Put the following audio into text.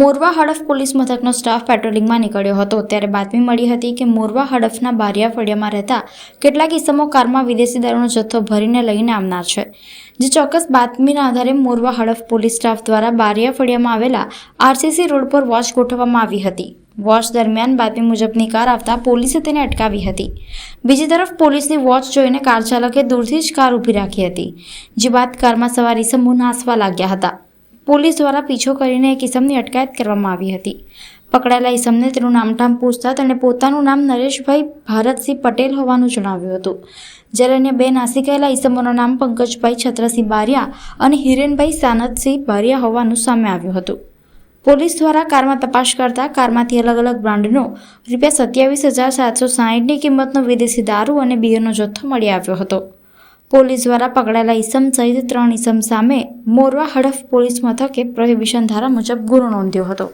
મોરવા Hadaf police મથકનો staff પેટ્રોલિંગમાં નીકળ્યો હતો. ત્યારે બાતમી મળી હતી કે મોરવા હડફના બારિયા ફળિયામાં રહેતા કેટલાક ઇસમો કારમાં વિદેશી દારૂનો જથ્થો ભરીને લઈને આવનાર છે. જે ચોક્કસ બાતમીના આધારે મોરવા હડફ પોલીસ સ્ટાફ દ્વારા બારિયા ફળિયામાં આવેલા આરસીસી રોડ પર વોચ ગોઠવવામાં આવી હતી. વોચ દરમિયાન બાતમી મુજબની કાર આવતા પોલીસે તેને અટકાવી હતી. બીજી તરફ પોલીસની વોચ જોઈને કાર ચાલકે દૂરથી જ કાર ઊભી રાખી હતી, જે બાદ કારમાં સવાર ઇસમો નાસવા લાગ્યા હતા. પોલીસ દ્વારા પીછો કરીને એક ઇસમની અટકાયત કરવામાં આવી હતી. પકડાયેલા ઇસમને તેનું નામઠામ પૂછતા તેણે પોતાનું નામ નરેશભાઈ ભારતસિંહ પટેલ હોવાનું જણાવ્યું હતું. જ્યારે અન્ય બે નાસી ઇસમોનું નામ પંકજભાઈ છત્રસિંહ બારિયા અને હિરેનભાઈ સાનતસિંહ બારિયા હોવાનું સામે આવ્યું હતું. પોલીસ દ્વારા કારમાં તપાસ કરતા કારમાંથી અલગ અલગ બ્રાન્ડનો રૂપિયા સત્યાવીસ હજાર સાતસો સાહીઠની કિંમતનો વિદેશી દારૂ અને બિયરનો જથ્થો મળી આવ્યો હતો. પોલીસ દ્વારા પકડાયેલા ઈસમ સહિત ત્રણ ઈસમ સામે મોરવા હડફ પોલીસ મથકે પ્રોહિબિશન ધારા મુજબ ગુનો નોંધ્યો હતો.